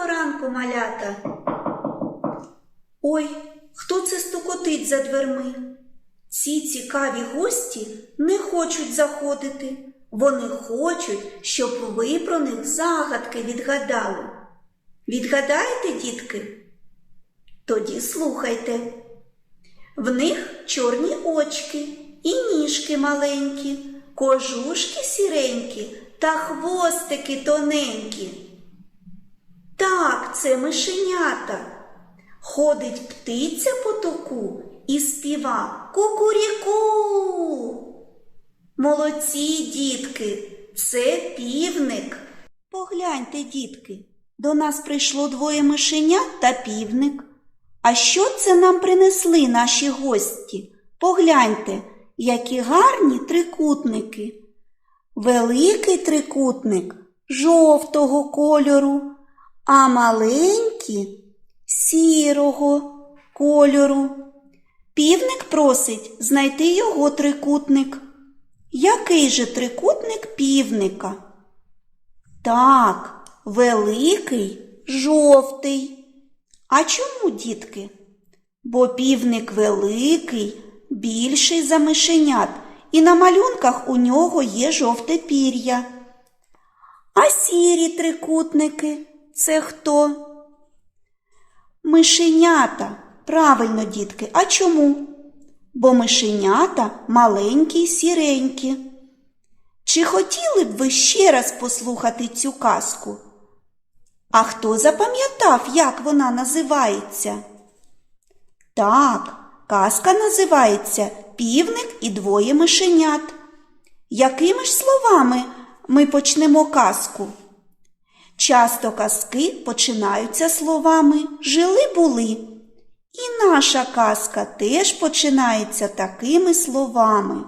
Доброго ранку, малята. Ой, хто це стукотить за дверми? Ці цікаві гості не хочуть заходити. Вони хочуть, щоб ви про них загадки відгадали. Відгадаєте, дітки? Тоді слухайте. В них чорні очки і ніжки маленькі, кожушки сіренькі та хвостики тоненькі. Так, це мишенята. Ходить птиця по току і співа кукуріку. Молодці, дітки, це півник. Погляньте, дітки, до нас прийшло двоє мишенят та півник. А що це нам принесли наші гості? Погляньте, які гарні трикутники. Великий трикутник жовтого кольору, а маленькі сірого кольору. Півник просить знайти його трикутник. Який же трикутник півника? Так, великий жовтий. А чому, дітки? Бо півник великий, більший за мишенят, і на малюнках у нього є жовте пір'я. А сірі трикутники це хто? Мишенята. Правильно, дітки. А чому? Бо мишенята маленькі й сіренькі. Чи хотіли б ви ще раз послухати цю казку? А хто запам'ятав, як вона називається? Так, казка називається Півник і двоє мишенят. Якими ж словами ми почнемо казку? Часто казки починаються словами жили були. І наша казка теж починається такими словами.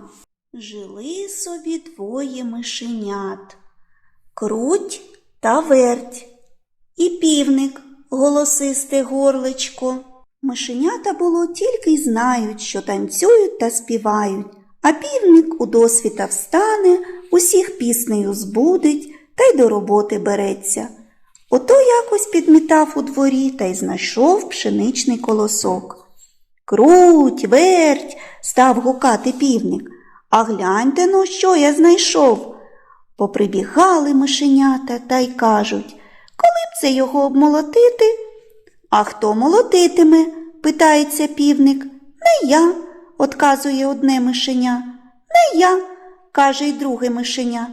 Жили собі двоє мишенят, круть та верть, і півник, голосисте горличко. Мишенята було тільки й знають, що танцюють та співають, а півник у досвіта встане, усіх піснею збудить та й до роботи береться. Ото якось підмітав у дворі та й знайшов пшеничний колосок. Круть, верть, став гукати півник. А гляньте ну, що я знайшов. Поприбігали мишенята та й кажуть, коли б це його обмолотити? А хто молотитиме? питається півник. Не я, отказує одне мишеня. Не я, каже й друге мишеня.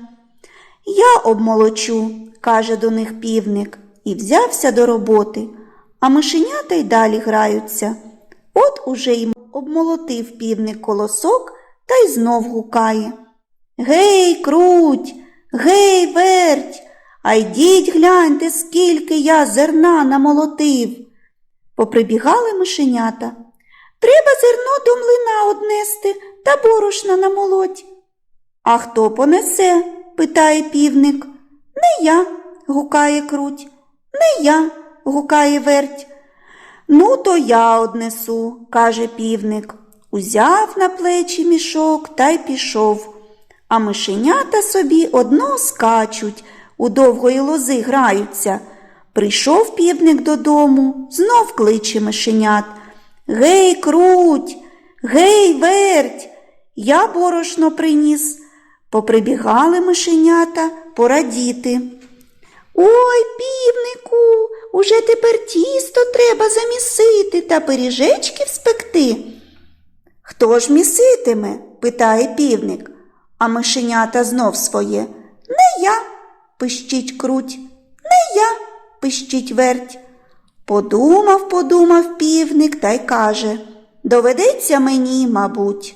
Я обмолочу, каже до них півник, і взявся до роботи, а мишенята й далі граються. От уже й обмолотив півник колосок та й знов гукає. Гей, круть, гей, верть, а йдіть гляньте, скільки я зерна намолотив. Поприбігали мишенята. Треба зерно до млина однести та борошна намолоть. А хто понесе? Питає півник. Не я, гукає круть. Не я, гукає верть. Ну, то я однесу, каже півник. Узяв на плечі мішок та й пішов. А мишенята собі одно скачуть, у довгої лози граються. Прийшов півник додому, знов кличе мишенят. Гей, круть, гей, верть, я борошно приніс. Поприбігали мишенята порадіти. Ой, півнику, уже тепер тісто треба замісити та пиріжечки вспекти. Хто ж міситиме? питає півник, а мишенята знов своє. Не я, пищить круть, не я, пищить верть. Подумав, подумав півник та й каже Доведеться мені, мабуть.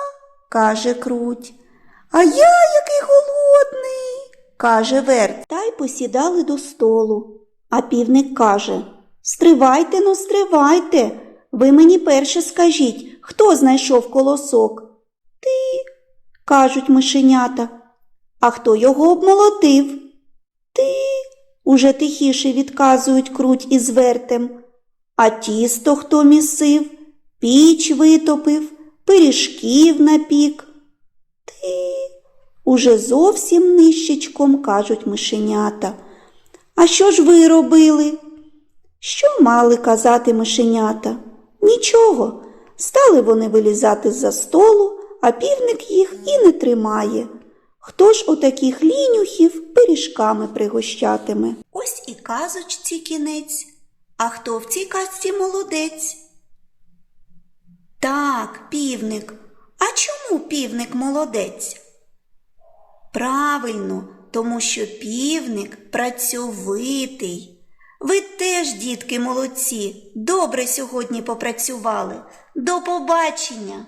каже круть. А я який голодний, каже верть. Та й посідали до столу. А півник каже Стривайте, ну, стривайте. ви мені перше скажіть, хто знайшов колосок? Ти, кажуть мишенята. А хто його обмолотив? Ти, уже тихіше відказують круть із вертем. А тісто хто місив, піч витопив, пиріжків напік. Ти, уже зовсім нищечком кажуть мишенята. А що ж ви робили? Що мали казати мишенята? Нічого. Стали вони вилізати з-за столу, а півник їх і не тримає. Хто ж отаких лінюхів пиріжками пригощатиме? Ось і казочці кінець. А хто в цій казці молодець? Так, півник. А чому півник молодець? Правильно, тому що півник працьовитий. Ви теж, дітки, молодці, добре сьогодні попрацювали. До побачення!